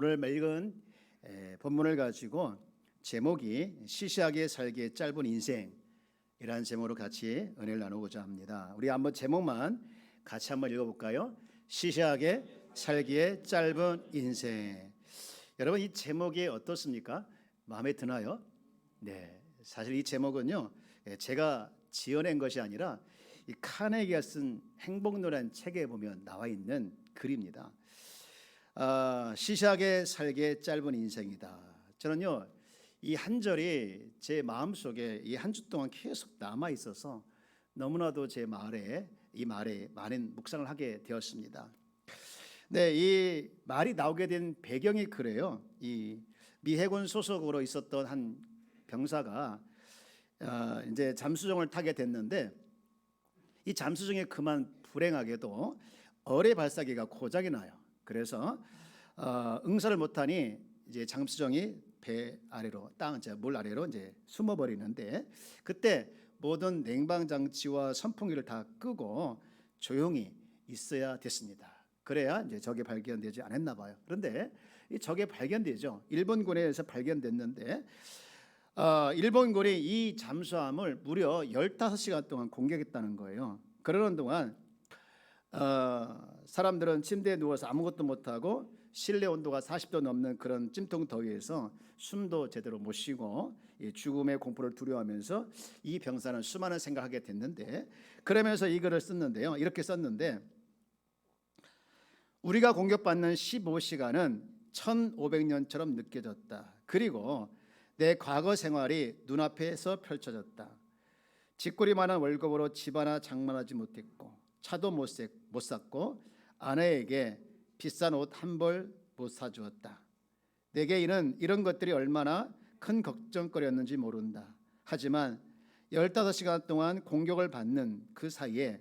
오늘 읽은 에, 본문을 가지고 제목이 시시하게 살기의 짧은 인생이라는 제목으로 같이 은혜를 나누고자 합니다. 우리 한번 제목만 같이 한번 읽어볼까요? 시시하게 살기의 짧은 인생. 여러분 이 제목이 어떻습니까? 마음에 드나요? 네, 사실 이 제목은요 예, 제가 지어낸 것이 아니라 이 카네기가 쓴 행복노란 책에 보면 나와 있는 글입니다. 아, 시시하게 살기의 짧은 인생이다. 저는요 이 한 절이 제 마음 속에 이 한 주 동안 계속 남아 있어서 너무나도 제 말에 이 말에 많은 묵상을 하게 되었습니다. 네, 이 말이 나오게 된 배경이 그래요. 이 미해군 소속으로 있었던 한 병사가 어, 이제 잠수정을 타게 됐는데 이 잠수정에 그만 불행하게도 어뢰 발사기가 고장이 나요. 그래서 어, 응사를 못하니 이제 잠수정이 배 아래로 땅물 아래로 이제 숨어 버리는데 그때 모든 냉방 장치와 선풍기를 다 끄고 조용히 있어야 됐습니다. 그래야 이제 적이 발견되지 않았나 봐요. 그런데 이 적이 발견되죠. 일본군에서 발견됐는데 어, 일본군이 이 잠수함을 무려 15시간 동안 공격했다는 거예요. 그러는 동안 어, 사람들은 침대에 누워서 아무것도 못하고 실내 온도가 40도 넘는 그런 찜통 더위에서 숨도 제대로 못 쉬고 이 죽음의 공포를 두려워하면서 이 병사는 수많은 생각하게 됐는데 그러면서 이 글을 썼는데요. 이렇게 썼는데 우리가 공격받는 15시간은 1500년처럼 느껴졌다. 그리고 내 과거 생활이 눈앞에서 펼쳐졌다. 집구리만한 월급으로 집 하나 장만하지 못했고 차도 못, 세, 못 샀고 아내에게 비싼 옷 한 벌 못 사주었다. 내게 이는 이런 것들이 얼마나 큰 걱정거리였는지 모른다. 하지만 15시간 동안 공격을 받는 그 사이에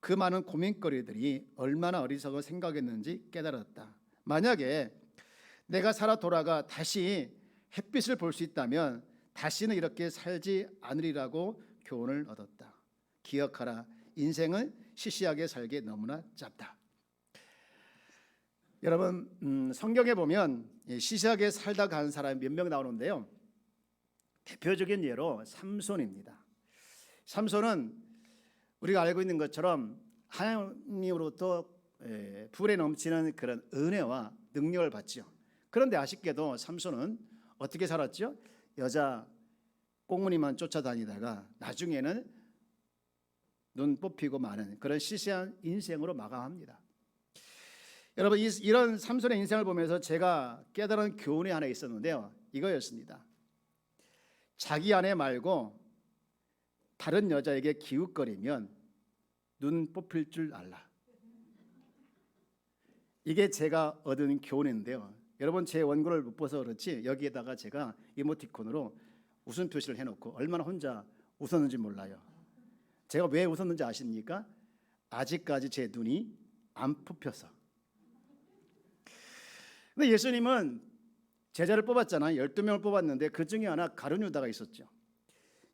그 많은 고민거리들이 얼마나 어리석어 생각했는지 깨달았다. 만약에 내가 살아 돌아가 다시 햇빛을 볼 수 있다면 다시는 이렇게 살지 않으리라고 교훈을 얻었다. 기억하라. 인생은 시시하게 살기 너무나 짧다. 여러분 음, 성경에 보면 시시하게 살다 간 사람이 몇 명 나오는데요. 대표적인 예로 삼손입니다. 삼손은 우리가 알고 있는 것처럼 하나님으로부터 불에 넘치는 그런 은혜와 능력을 받죠. 그런데 아쉽게도 삼손은 어떻게 살았죠? 여자 꽁무니만 쫓아다니다가 나중에는 눈 뽑히고 마는 그런 시시한 인생으로 마감합니다. 여러분 이 런 삼손의 인생을 보면서 제가 깨달은 교훈이 하나 있었는데요. 이거였습니다. 자기 아내 말고 다른 여자에게 기웃거리면 눈 뽑힐 줄 알라. 이게 제가 얻은 교훈인데요. 여러분 제 원고를 못 봐서 그렇지 여기에다가 제가 이모티콘으로 웃음 표시를 해놓고 얼마나 혼자 웃었는지 몰라요. 제가 왜 웃었는지 아십니까? 아직까지 제 눈이 안 뽑혀서. 근데 예수님은 제자를 뽑았잖아요. 12명을 뽑았는데 그 중에 하나 가룟유다가 있었죠.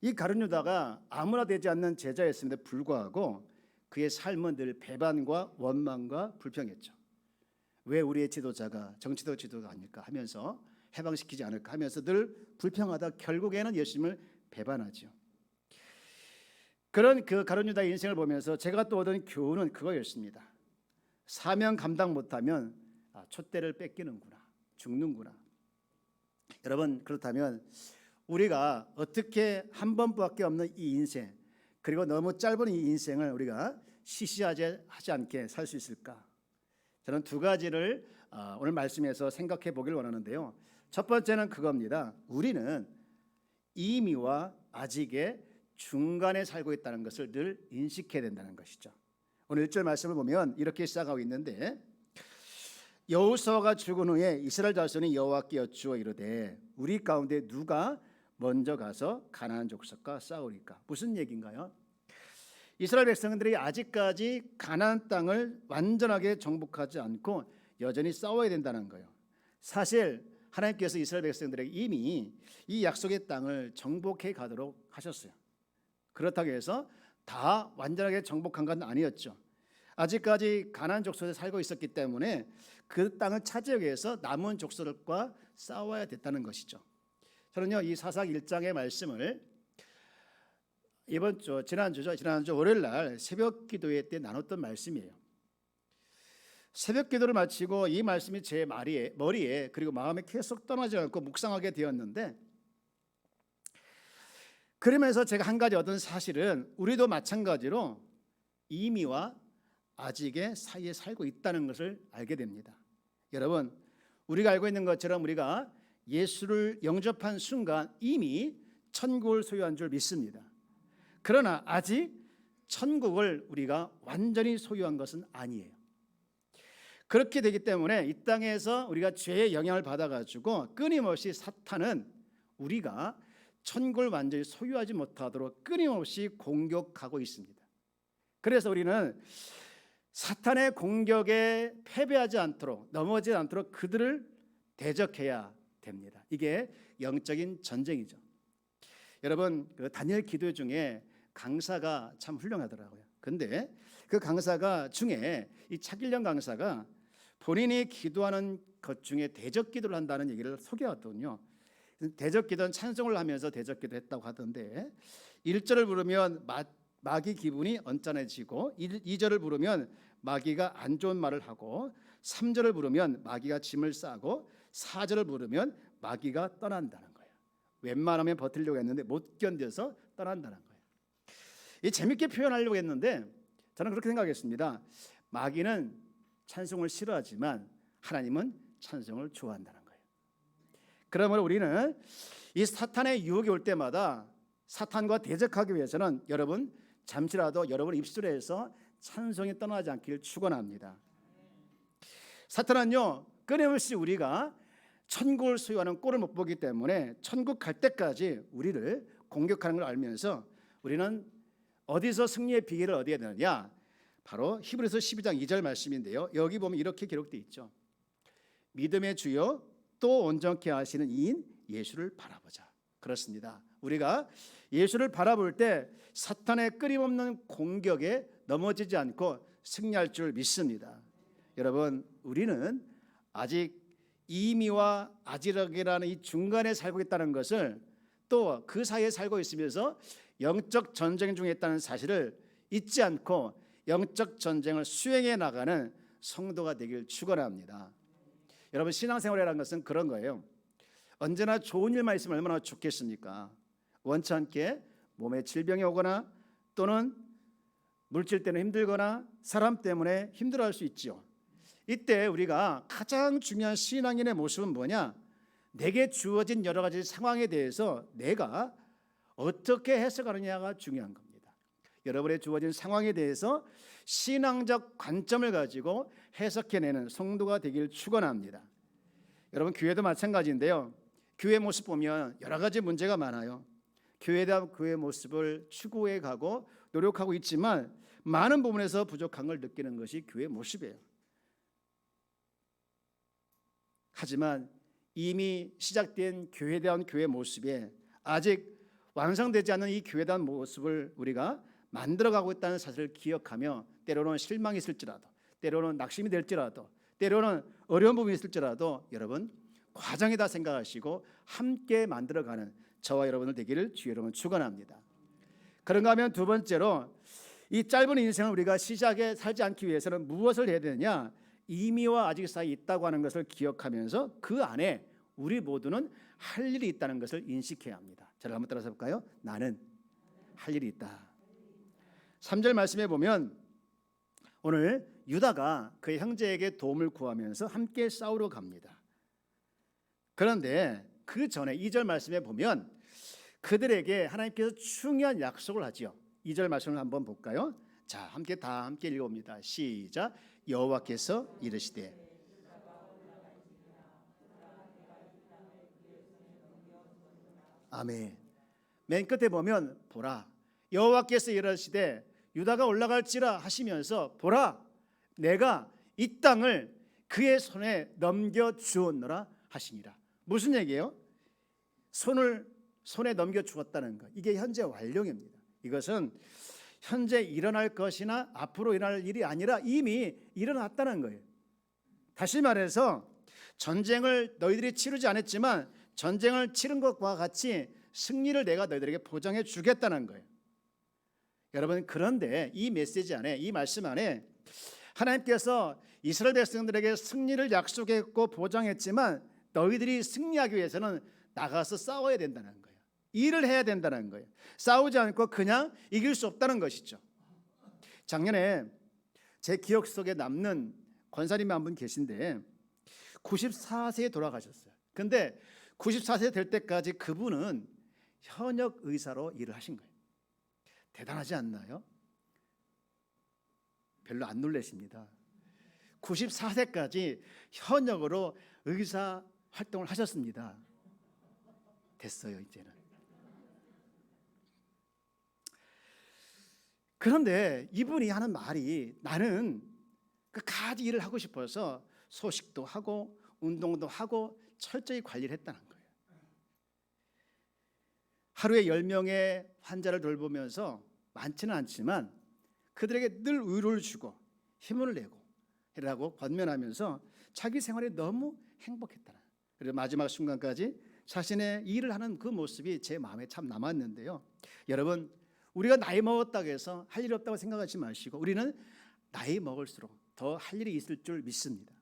이 가룟유다가 아무나 되지 않는 제자였음에도 불구하고 그의 삶은 늘 배반과 원망과 불평했죠. 왜 우리의 지도자가 정치도 지도가 아닐까 하면서 해방시키지 않을까 하면서 늘 불평하다 결국에는 예수님을 배반하죠. 그런 그 가룟 유다의 인생을 보면서 제가 또 얻은 교훈은 그거였습니다. 사명 감당 못하면 아, 촛대를 뺏기는구나, 죽는구나. 여러분 그렇다면 우리가 어떻게 한 번밖에 없는 이 인생 그리고 너무 짧은 이 인생을 우리가 시시하지 하지 않게 살 수 있을까? 저는 두 가지를 어, 오늘 말씀에서 생각해 보길 원하는데요. 첫 번째는 그겁니다. 우리는 이미와 아직의 중간에 살고 있다는 것을 늘 인식해야 된다는 것이죠. 오늘 1절 말씀을 보면 이렇게 시작하고 있는데 여호수아가 죽은 후에 이스라엘 자손이 여호와께 여쭈어 이르되 우리 가운데 누가 먼저 가서 가나안 족속과 싸우리까? 무슨 얘기인가요? 이스라엘 백성들이 아직까지 가나안 땅을 완전하게 정복하지 않고 여전히 싸워야 된다는 거예요. 사실 하나님께서 이스라엘 백성들에게 이미 이 약속의 땅을 정복해 가도록 하셨어요. 그렇다고 해서 다 완전하게 정복한 건 아니었죠. 아직까지 가나안 족속에 살고 있었기 때문에 그 땅을 차지하기 위해서 남은 족속들과 싸워야 됐다는 것이죠. 저는요 이 사상 1장의 말씀을 이번 주 지난 주죠 지난 주 월요일 날 새벽 기도회 때 나눴던 말씀이에요. 새벽 기도를 마치고 이 말씀이 제 머리에, 머리에 그리고 마음에 계속 떠나지 않고 묵상하게 되었는데 그러면서 제가 한 가지 얻은 사실은 우리도 마찬가지로 이미와 아직의 사이에 살고 있다는 것을 알게 됩니다. 여러분, 우리가 알고 있는 것처럼 우리가 예수를 영접한 순간 이미 천국을 소유한 줄 믿습니다. 그러나 아직 천국을 우리가 완전히 소유한 것은 아니에요. 그렇게 되기 때문에 이 땅에서 우리가 죄의 영향을 받아가지고 끊임없이 사탄은 우리가 천국을 완전히 소유하지 못하도록 끊임없이 공격하고 있습니다. 그래서 우리는 사탄의 공격에 패배하지 않도록 넘어지지 않도록 그들을 대적해야 됩니다. 이게 영적인 전쟁이죠. 여러분 그 다니엘 기도 중에 강사가 참 훌륭하더라고요. 근데 그 강사가 중에 이 차길령 강사가 본인이 기도하는 것 중에 대적 기도를 한다는 얘기를 소개하거든요. 대적 기도는 찬송을 하면서 대적 기도 했다고 하던데 1절을 부르면 마, 마귀 기분이 언짢아지고 2절을 부르면 마귀가 안 좋은 말을 하고 3절을 부르면 마귀가 짐을 싸고 4절을 부르면 마귀가 떠난다는 거예요. 웬만하면 버틸려고 했는데 못 견뎌서 떠난다는 거예요. 이 재밌게 표현하려고 했는데 저는 그렇게 생각했습니다. 마귀는 찬송을 싫어하지만 하나님은 찬송을 좋아한다는 거예요. 그러므로 우리는 이 사탄의 유혹이 올 때마다 사탄과 대적하기 위해서는 여러분 잠시라도 여러분 입술에서 찬송이 떠나지 않기를 축원합니다. 사탄은요 끊임없이 우리가 천국을 소유하는 꼴을 못 보기 때문에 천국 갈 때까지 우리를 공격하는 걸 알면서 우리는 어디서 승리의 비결을 얻어야 되느냐? 바로 히브리서 12장 2절 말씀인데요. 여기 보면 이렇게 기록되어 있죠. 믿음의 주요 또 온전케 하시는 이인 예수를 바라보자. 그렇습니다. 우리가 예수를 바라볼 때 사탄의 끊임없는 공격에 넘어지지 않고 승리할 줄 믿습니다. 여러분, 우리는 아직 이미와 아지락이라는 이 중간에 살고 있다는 것을 또 그 사이에 살고 있으면서 영적 전쟁 중에 있다는 사실을 잊지 않고 영적 전쟁을 수행해 나가는 성도가 되길 축원합니다. 여러분 신앙생활이라는 것은 그런 거예요. 언제나 좋은 일만 있으면 얼마나 좋겠습니까? 원치 않게 몸에 질병이 오거나 또는 물질 때문에 힘들거나 사람 때문에 힘들어할 수 있지요. 이때 우리가 가장 중요한 신앙인의 모습은 뭐냐? 내게 주어진 여러 가지 상황에 대해서 내가 어떻게 해석하느냐가 중요한 겁니다. 여러분의 주어진 상황에 대해서 신앙적 관점을 가지고 해석해내는 성도가 되길 축원합니다. 여러분 교회도 마찬가지인데요. 교회 모습 보면 여러 가지 문제가 많아요. 대한 교회 모습을 추구해 가고 노력하고 있지만 많은 부분에서 부족한 걸 느끼는 것이 교회 모습이에요. 하지만 이미 시작된 교회에 대한 교회 모습에 아직 완성되지 않은 이 교회에 대한 모습을 우리가 만들어가고 있다는 사실을 기억하며 때로는 실망이 있을지라도 때로는 낙심이 될지라도 때로는 어려운 부분이 있을지라도 여러분 과정이다 생각하시고 함께 만들어가는 저와 여러분들 되기를 주여 여러분 축원합니다. 그런가 하면 두 번째로 이 짧은 인생을 우리가 시작에 살지 않기 위해서는 무엇을 해야 되느냐? 이미와 아직 사이 있다고 하는 것을 기억하면서 그 안에 우리 모두는 할 일이 있다는 것을 인식해야 합니다. 저를 한번 따라서 볼까요? 나는 할 일이 있다. 3절 말씀에 보면 오늘 유다가 그의 형제에게 도움을 구하면서 함께 싸우러 갑니다. 그런데 그 전에 2절 말씀에 보면 그들에게 하나님께서 중요한 약속을 하지요. 2절 말씀을 한번 볼까요? 자, 함께 다 함께 읽어봅니다. 시작. 여호와께서 이르시되 아멘. 맨 끝에 보면 보라 여호와께서 이르시되 유다가 올라갈지라 하시면서 보라 내가 이 땅을 그의 손에 넘겨 주었노라 하시니라. 무슨 얘기예요? 손을 손에 넘겨 주었다는 것. 이게 현재 완료입니다. 이것은 현재 일어날 것이나 앞으로 일어날 일이 아니라 이미 일어났다는 거예요. 다시 말해서 전쟁을 너희들이 치르지 않았지만 전쟁을 치른 것과 같이 승리를 내가 너희들에게 보장해 주겠다는 거예요. 여러분 그런데 이 메시지 안에 이 말씀 안에 하나님께서 이스라엘 백성들에게 승리를 약속했고 보장했지만 너희들이 승리하기 위해서는 나가서 싸워야 된다는 거예요. 일을 해야 된다는 거예요. 싸우지 않고 그냥 이길 수 없다는 것이죠. 작년에 제 기억 속에 남는 권사님이 한 분 계신데 94세에 돌아가셨어요. 근데 94세 될 때까지 그분은 현역 의사로 일을 하신 거예요. 대단하지 않나요? 별로 안 놀라십니다. 94세까지 현역으로 의사 활동을 하셨습니다. 됐어요, 이제는. 그런데 이분이 하는 말이 나는 끝까지 일을 하고 싶어서 소식도 하고 운동도 하고 철저히 관리를 했다는. 하루에 10명의 환자를 돌보면서 많지는 않지만 그들에게 늘 위로를 주고 힘을 내고 라고 권면하면서 자기 생활에 너무 행복했다는 그리고 마지막 순간까지 자신의 일을 하는 그 모습이 제 마음에 참 남았는데요. 여러분 우리가 나이 먹었다고 해서 할 일이 없다고 생각하지 마시고 우리는 나이 먹을수록 더 할 일이 있을 줄 믿습니다.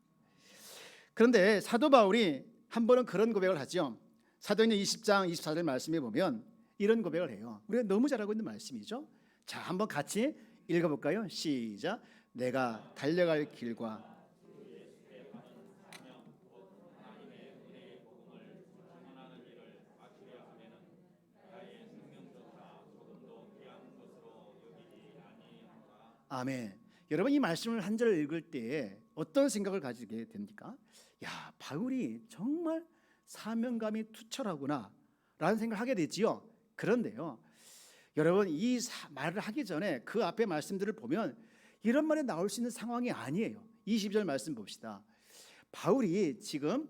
그런데 사도 바울이 한 번은 그런 고백을 하죠. 사도행전 20장 24절 말씀에 보면 이런 고백을 해요. 우리가 너무 잘하고 있는 말씀이죠. 자, 한번 같이 읽어 볼까요? 시작. 내가 달려갈 길과 아멘. 여러분 이 말씀을 한 절을 읽을 때에 어떤 생각을 가지게 됩니까? 야, 바울이 정말 사명감이 투철하구나 라는 생각을 하게 되지요. 그런데요. 여러분 이 사- 말을 하기 전에 그 앞에 말씀들을 보면 이런 말이 나올 수 있는 상황이 아니에요. 20절 말씀 봅시다. 바울이 지금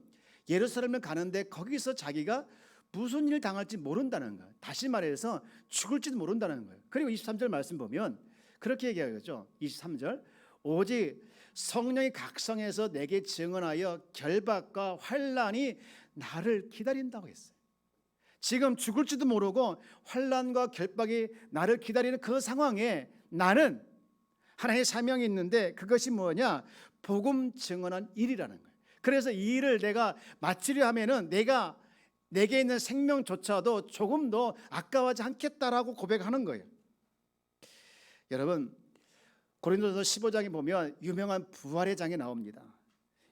예루살렘을 가는데 거기서 자기가 무슨 일 당할지 모른다는 거예요. 다시 말해서 죽을지도 모른다는 거예요. 그리고 23절 말씀 보면 그렇게 얘기하죠. 23절 오직 성령이 각성해서 내게 증언하여 결박과 환란이 나를 기다린다고 했어요. 지금 죽을지도 모르고 환란과 결박이 나를 기다리는 그 상황에 나는 하나의 사명이 있는데 그것이 뭐냐? 복음 증언한 일이라는 거예요. 그래서 이 일을 내가 마치려 하면은 내가 내게 있는 생명조차도 조금도 아까워하지 않겠다라고 고백하는 거예요. 여러분 고린도서 15장에 보면 유명한 부활의 장이 나옵니다.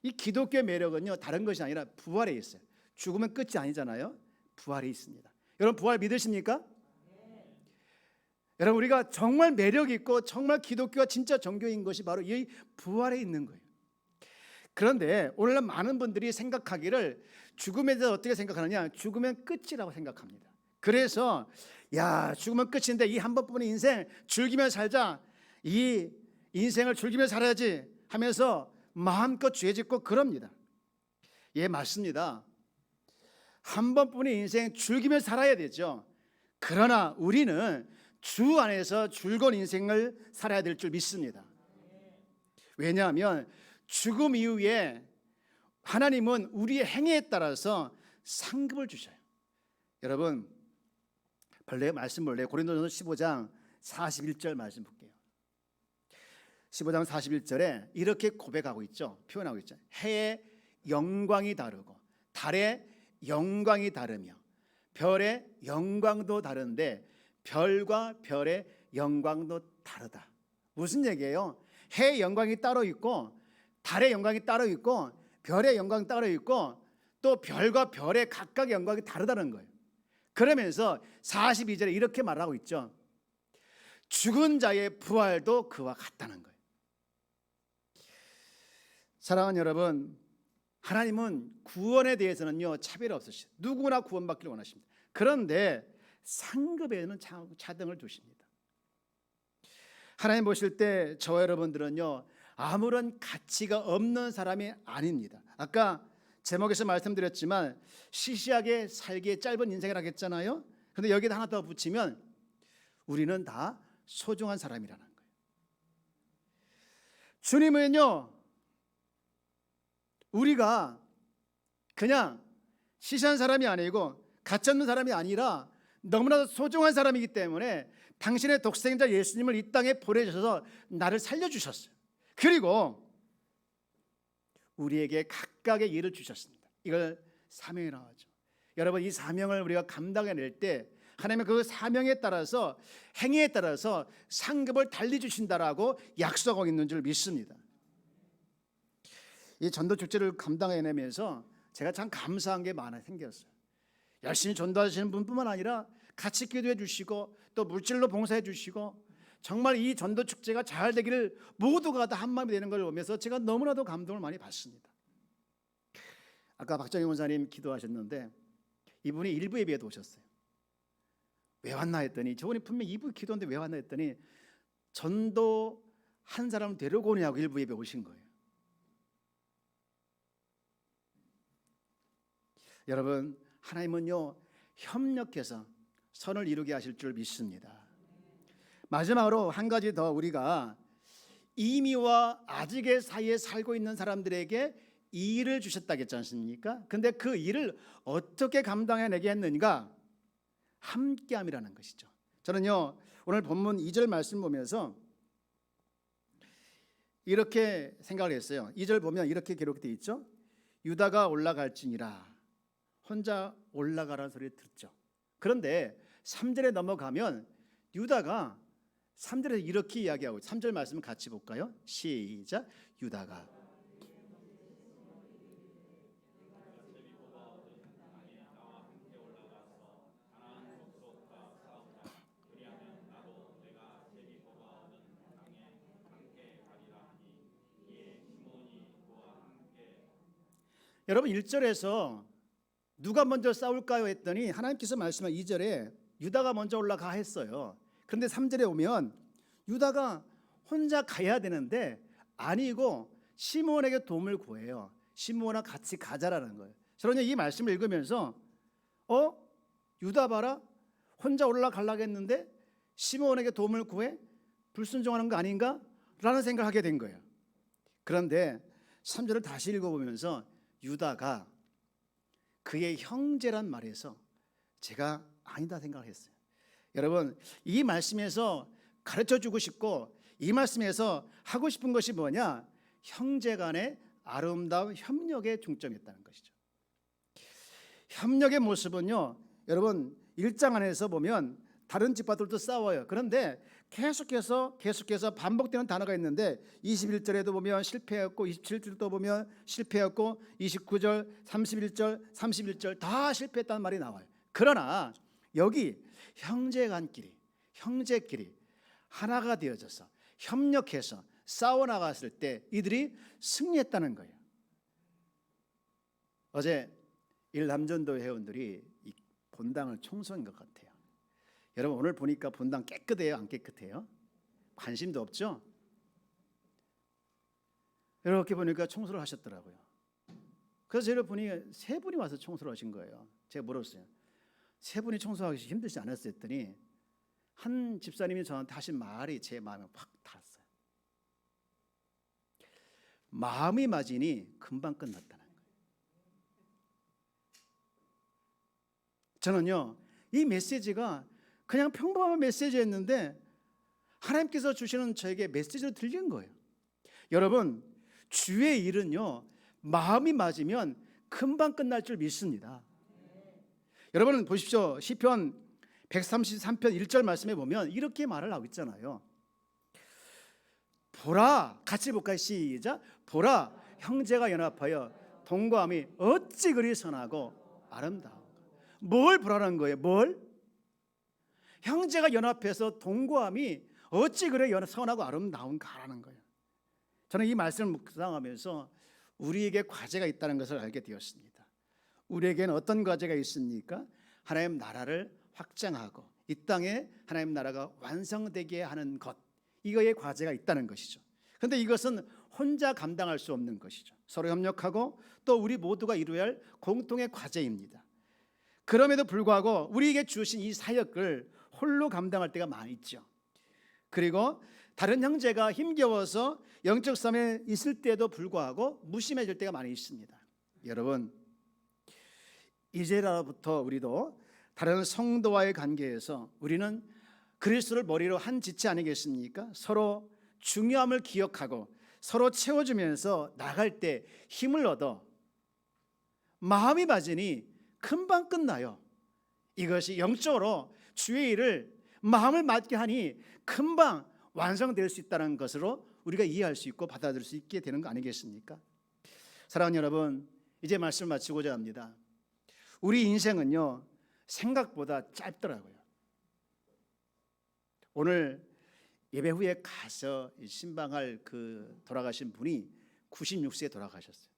이 기독교의 매력은요 다른 것이 아니라 부활에 있어요. 죽으면 끝이 아니잖아요. 부활이 있습니다. 여러분 부활 믿으십니까? 여러분 우리가 정말 매력 있고 정말 기독교가 진짜 종교인 것이 바로 이 부활에 있는 거예요. 그런데 오늘날 많은 분들이 생각하기를 죽음에 대해서 어떻게 생각하느냐? 죽으면 끝이라고 생각합니다. 그래서 야 죽으면 끝인데 이 한 번뿐인 인생 즐기며 살자. 이 인생을 즐기며 살아야지 하면서 마음껏 죄짓고 그럽니다. 예 맞습니다. 한 번뿐인 인생 즐기며 살아야 되죠. 그러나 우리는 주 안에서 즐거운 인생을 살아야 될 줄 믿습니다. 왜냐하면 죽음 이후에 하나님은 우리의 행위에 따라서 상급을 주셔요. 여러분 벌레 말씀 볼래요? 고린도전서 15장 41절 말씀 볼게요. 15장 41절에 이렇게 고백하고 있죠. 표현하고 있죠. 해의 영광이 다르고 달의 영광이 다르며 별의 영광도 다른데 별과 별의 영광도 다르다. 무슨 얘기예요? 해의 영광이 따로 있고 달의 영광이 따로 있고 별의 영광이 따로 있고 또 별과 별의 각각의 영광이 다르다는 거예요. 그러면서 42절에 이렇게 말하고 있죠. 죽은 자의 부활도 그와 같다는 거예요. 사랑하는 여러분, 하나님은 구원에 대해서는요 차별 없으시죠. 누구나 구원받기를 원하십니다. 그런데 상급에는 차- 차등을 두십니다. 하나님 보실 때 저와 여러분들은요 아무런 가치가 없는 사람이 아닙니다. 아까 제목에서 말씀드렸지만 시시하게 살기에 짧은 인생을 하겠잖아요. 근데 여기다 하나 더 붙이면 우리는 다 소중한 사람이라는 거예요. 주님은요 우리가 그냥 시시한 사람이 아니고 가치 없는 사람이 아니라 너무나 소중한 사람이기 때문에 당신의 독생자 예수님을 이 땅에 보내셔서 나를 살려주셨어요. 그리고 우리에게 각각의 일을 주셨습니다. 이걸 사명이라고 하죠. 여러분 이 사명을 우리가 감당해낼 때 하나님의 그 사명에 따라서 행위에 따라서 상급을 달리 주신다라고 약속하고 있는 줄 믿습니다. 이 전도 축제를 감당해내면서 제가 참 감사한 게 많아 생겼어요. 열심히 전도하시는 분뿐만 아니라 같이 기도해 주시고 또 물질로 봉사해 주시고 정말 이 전도 축제가 잘 되기를 모두가 다 한마음이 되는 걸 보면서 제가 너무나도 감동을 많이 받습니다. 아까 박정희 원사님 기도하셨는데 이분이 일부 예배에도 오셨어요. 왜 왔나 했더니 저분이 분명 2부 기도인데 왜 왔나 했더니 전도 한 사람 데리고 오냐고 일부 예배 오신 거예요. 여러분 하나님은요 협력해서 선을 이루게 하실 줄 믿습니다. 마지막으로 한 가지 더 우리가 이미와 아직의 사이에 살고 있는 사람들에게 이 일을 주셨다겠지 않습니까? 근데 그 일을 어떻게 감당해내게 했는가? 함께함이라는 것이죠. 저는요 오늘 본문 2절 말씀 보면서 이렇게 생각을 했어요. 2절 보면 이렇게 기록되어 있죠. 유다가 올라갈지니라 혼자 올라가라는 소리 듣죠. 그런데 3절에 넘어가면 유다가 3절에서 이렇게 이야기하고 3절 말씀을 같이 볼까요? 시작. 유다가 여러분 1절에서 누가 먼저 싸울까요 했더니 하나님께서 말씀한 2절에 유다가 먼저 올라가 했어요. 그런데 3절에 오면 유다가 혼자 가야 되는데 아니고 시므온에게 도움을 구해요. 시므온아 같이 가자라는 거예요. 저는 이 말씀을 읽으면서 어 유다 봐라 혼자 올라가려고 했는데 시므온에게 도움을 구해 불순종하는 거 아닌가? 라는 생각을 하게 된 거예요. 그런데 3절을 다시 읽어보면서 유다가 그의 형제란 말에서 제가 아니다 생각을 했어요. 여러분 이 말씀에서 가르쳐 주고 싶고 이 말씀에서 하고 싶은 것이 뭐냐? 형제 간의 아름다운 협력에 중점했다는 것이죠. 협력의 모습은요, 여러분 일장 안에서 보면 다른 집파들도 싸워요. 그런데 계속해서 계속해서 반복되는 단어가 있는데 21절에도 보면 실패했고 27절도 보면 실패했고 29절, 31절, 31절 다 실패했다는 말이 나와요. 그러나 여기 형제간끼리 형제끼리 하나가 되어져서 협력해서 싸워 나갔을 때 이들이 승리했다는 거예요. 어제 일남전도 회원들이 이 본당을 청소한 것 같아요. 여러분 오늘 보니까 본당 깨끗해요, 안 깨끗해요? 관심도 없죠? 이렇게 보니까 청소를 하셨더라고요. 그래서 제가 보니 세 분이 와서 청소를 하신 거예요. 제가 물었어요. 세 분이 청소하기 힘들지 않았어요 했더니 한 집사님이 저한테 하신 말이 제 마음에 확 닿았어요. 마음이 맞으니 금방 끝났다는 거예요. 저는요 이 메시지가 그냥 평범한 메시지였는데 하나님께서 주시는 저에게 메시지로 들린 거예요. 여러분 주의 일은요 마음이 맞으면 금방 끝날 줄 믿습니다. 여러분 보십시오 시편 133편 1절 말씀에 보면 이렇게 말을 하고 있잖아요. 보라 같이 볼까요 시작 보라 형제가 연합하여 동거함이 어찌 그리 선하고 아름다운가 뭘 보라는 거예요 뭘 형제가 연합해서 동거함이 어찌 그래 선하고 아름다운가라는 거예요. 저는 이 말씀을 묵상하면서 우리에게 과제가 있다는 것을 알게 되었습니다. 우리에게는 어떤 과제가 있습니까? 하나님 나라를 확장하고 이 땅에 하나님 나라가 완성되게 하는 것 이거에 과제가 있다는 것이죠. 그런데 이것은 혼자 감당할 수 없는 것이죠. 서로 협력하고 또 우리 모두가 이루어야 할 공통의 과제입니다. 그럼에도 불구하고 우리에게 주신 이 사역을 홀로 감당할 때가 많이 있죠. 그리고 다른 형제가 힘겨워서 영적 싸움에 있을 때도 불구하고 무심해질 때가 많이 있습니다. 여러분 이제라부터 우리도 다른 성도와의 관계에서 우리는 그리스도를 머리로 한 지체 아니겠습니까? 서로 중요함을 기억하고 서로 채워주면서 나갈 때 힘을 얻어 마음이 맞으니 금방 끝나요. 이것이 영적으로 주의 일을 마음을 맞게 하니 금방 완성될 수 있다는 것으로 우리가 이해할 수 있고 받아들일 수 있게 되는 거 아니겠습니까? 사랑하는 여러분, 이제 말씀 마치고자 합니다. 우리 인생은요 생각보다 짧더라고요. 오늘 예배 후에 가서 신방할 그 돌아가신 분이 96세에 돌아가셨어요.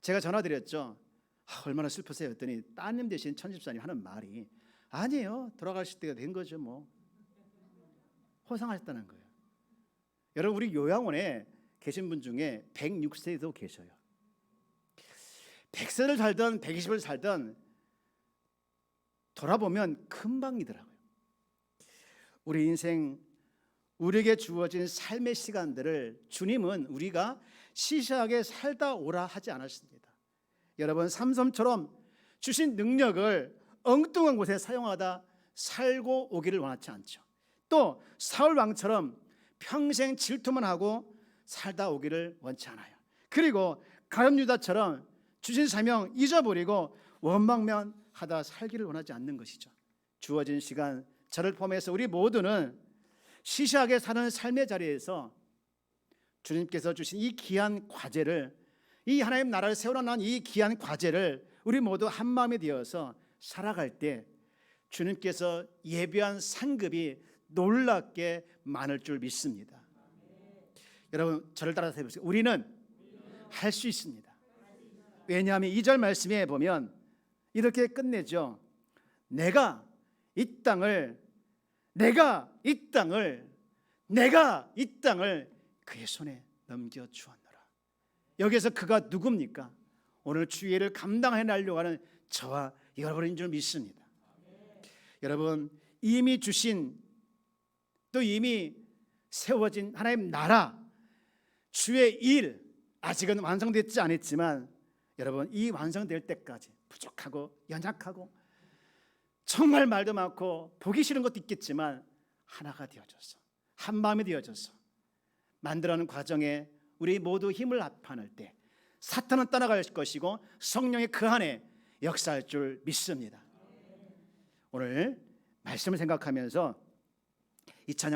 제가 전화드렸죠. 아, 얼마나 슬프세요 했더니 따님 대신 천집사님 하는 말이 아니에요. 돌아가실 때가 된 거죠 뭐. 호상하셨다는 거예요. 여러분 우리 요양원에 계신 분 중에 106세도 계셔요. 100세를 살던 120을 살던 돌아보면 금방이더라고요. 우리 인생 우리에게 주어진 삶의 시간들을 주님은 우리가 시시하게 살다 오라 하지 않았습니다. 여러분 삼섬처럼 주신 능력을 엉뚱한 곳에 사용하다 살고 오기를 원하지 않죠. 또 사울 왕처럼 평생 질투만 하고 살다 오기를 원치 않아요. 그리고 가룟 유다처럼 주신 사명 잊어버리고 원망만 하다 살기를 원하지 않는 것이죠. 주어진 시간 저를 포함해서 우리 모두는 시시하게 사는 삶의 자리에서 주님께서 주신 이 귀한 과제를 이 하나님 나라를 세워놓은 이 귀한 과제를 우리 모두 한 마음이 되어서 살아갈 때 주님께서 예비한 상급이 놀랍게 많을 줄 믿습니다. 여러분 저를 따라서 해보세요. 우리는 할 수 있습니다. 왜냐하면 2절 말씀에 보면 이렇게 끝내죠. 내가 이 땅을 내가 이 땅을 내가 이 땅을 그의 손에 넘겨 주었노라. 여기서 그가 누굽니까? 오늘 주의를 감당해 나려고 하는 저와 여러분인 줄 믿습니다. 여러분 이미 주신 또 이미 세워진 하나님 나라 주의 일 아직은 완성되지 않았지만 여러분 이 완성될 때까지 부족하고 연약하고 정말 말도 많고 보기 싫은 것도 있겠지만 하나가 되어져서 한 마음이 되어져서 만들어가는 과정에 우리 모두 힘을 합하는 때 사탄은 떠나갈 것이고 성령의 그 안에 역사할 줄 믿습니다. 오늘 말씀을 생각하면서 이 찬양